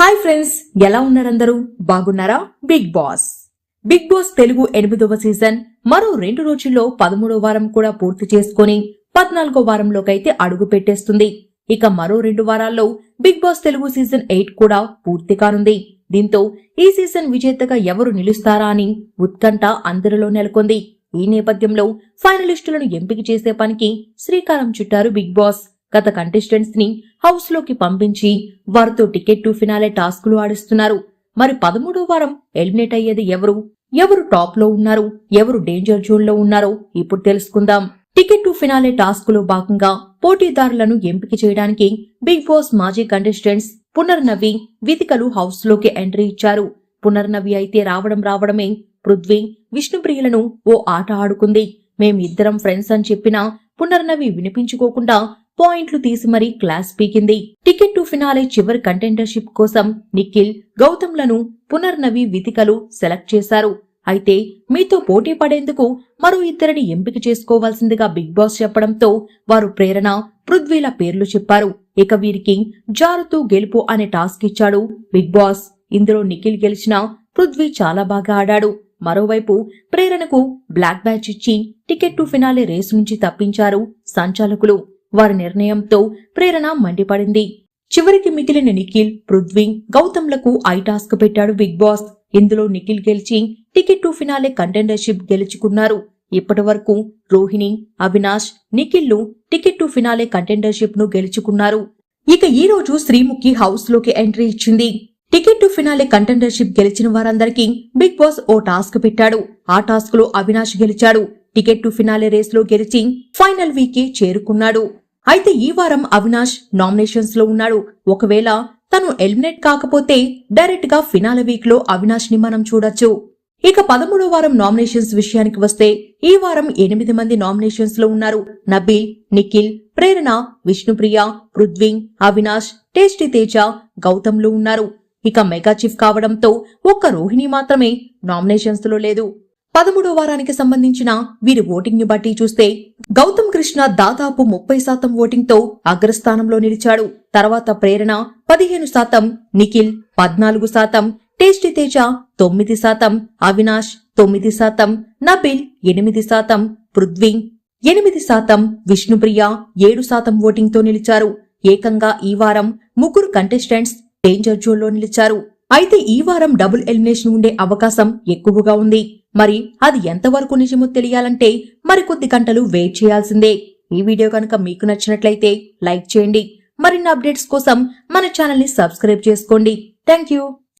Hi friends ఎలా ఉన్నారందరూ? బాగున్నారా? Bigg Boss. Bigg Boss Telugu ఎనిమిదవ సీజన్. మరో రెండు రోజుల్లో పదమూడో వారం కూడా పూర్తి చేసుకొని పద్నాలుగో వారంలోకైతే అడుగు పెట్టేస్తుంది. ఇక మరో రెండు వారాల్లో Bigg Boss Telugu season eight కూడా పూర్తి కానుంది. దీంతో ఈ సీజన్ విజేతగా ఎవరు నిలుస్తారా అని ఉత్కంఠ అందరిలో నెలకొంది. ఈ నేపథ్యంలో ఫైనలిస్టులను ఎంపిక చేసే పనికి శ్రీకారం చుట్టారు బిగ్ బాస్. గత కంటెస్టెంట్స్ని హౌస్లోకి పంపించి వారితో టికెట్ టు ఫినాలే టాస్కులు ఆడిస్తున్నారు. మరి పదమూడో వారం ఎలిమినేట్ అయ్యేది ఎవరు? ఎవరు టాప్లో ఉన్నారు? ఎవరు డేంజర్ జోన్లో ఉన్నారో ఇప్పుడు తెలుసుకుందాం. టికెట్ టు ఫినాలే టాస్క్లో భాగంగా పోటీదారులను ఎంపిక చేయడానికి బిగ్ బాస్ మాజీ కంటెస్టెంట్స్ పునర్నవి వితికలు హౌస్లోకి ఎంట్రీ ఇచ్చారు. పునర్నవి అయితే రావడం రావడమే. పృథ్వీ విష్ణుప్రియులను ఓ ఆట ఆడుకుంది. మేమిద్దరం ఫ్రెండ్స్ అని చెప్పినా పునర్నవి వినిపించుకోకుండా పాయింట్లు తీసి మరీ క్లాస్ పీకింది. టికెట్ టు ఫినాలే చివరి కంటెండర్షిప్ కోసం నిఖిల్ గౌతమ్లను పునర్నవి వితికలు సెలెక్ట్ చేశారు. అయితే మీతో పోటీ పడేందుకు మరో ఇద్దరిని ఎంపిక చేసుకోవాల్సిందిగా బిగ్ బాస్ చెప్పడంతో వారు ప్రేరణ పృథ్వీల పేర్లు చెప్పారు. ఇక వీరికి జారుతూ గెలుపు అనే టాస్క్ ఇచ్చాడు బిగ్ బాస్. ఇందులో నిఖిల్ గెలిచిన పృథ్వీ చాలా బాగా ఆడాడు. మరోవైపు ప్రేరణకు బ్లాక్ బ్యాచ్ ఇచ్చి టికెట్ టు ఫినాలే రేసు నుంచి తప్పించారు సంచాలకులు. వారి నిర్ణయంతో ప్రేరణ మండిపడింది. చివరికి మిగిలిన నిఖిల్ పృథ్వీ గౌతమ్లకు ఐ టాస్క్ పెట్టాడు బిగ్ బాస్. ఇందులో నిఖిల్ గెలిచి టికెట్ టు ఫినాలే కంటెండర్షిప్ గెలుచుకున్నారు. ఇప్పటి వరకు రోహిణి అవినాష్ నిఖిల్లు టికెట్ టు ఫినాలే కంటెండర్షిప్ను గెలుచుకున్నారు. ఇక ఈ రోజు శ్రీముఖి హౌస్లోకి ఎంట్రీ ఇచ్చింది. టికెట్ టు ఫినాలే కంటెండర్షిప్ గెలిచిన వారందరికీ బిగ్ బాస్ ఓ టాస్క్ పెట్టాడు. ఆ టాస్క్లో అవినాష్ గెలిచాడు. టికెట్ టు ఫినాలే రేస్లో గెలిచి ఫైనల్ వీక్కి చేరుకున్నాడు. అయితే ఈ వారం అవినాష్ నామినేషన్స్లో ఉన్నాడు. ఒకవేళ తను ఎలిమినేట్ కాకపోతే డైరెక్ట్గా ఫినాల వీక్లో అవినాష్ని మనం చూడొచ్చు. ఇక పదమూడో వారం నామినేషన్స్ విషయానికి వస్తే ఈ వారం ఎనిమిది మంది నామినేషన్స్లో ఉన్నారు. నబీల్ నిఖిల్ ప్రేరణ విష్ణుప్రియ పృథ్వీ అవినాష్ టేస్టీ తేజ గౌతమ్లు ఉన్నారు. ఇక మెగా చీఫ్ కావడంతో ఒక్క రోహిణి మాత్రమే నామినేషన్స్లో లేదు. పదమూడో వారానికి సంబంధించిన వీరి ఓటింగ్ని బట్టి చూస్తే గౌతమ్ కృష్ణ దాదాపు ముప్పై శాతం ఓటింగ్తో అగ్రస్థానంలో నిలిచాడు. తర్వాత ప్రేరణ పదిహేను శాతం నిఖిల్ పద్నాలుగు శాతం టేస్టీ తేజ తొమ్మిది శాతం అవినాష్ తొమ్మిది శాతం నబిల్ ఎనిమిది శాతం పృథ్వీ ఎనిమిది శాతం విష్ణుప్రియ ఏడు శాతం ఓటింగ్తో నిలిచారు. ఏకంగా ఈ వారం ముగ్గురు కంటెస్టెంట్స్ డేంజర్ జోన్లో నిలిచారు. అయితే ఈ వారం డబుల్ ఎలిమినేషన్ ఉండే అవకాశం ఎక్కువగా ఉంది. మరి అది ఎంతవరకు నిజమో తెలియాలంటే మరికొద్ది గంటలు వెయిట్ చేయాల్సిందే. ఈ వీడియో కనుక మీకు నచ్చినట్లయితే లైక్ చేయండి. మరిన్ని అప్డేట్స్ కోసం మన ఛానల్ని సబ్స్క్రైబ్ చేసుకోండి. Thank you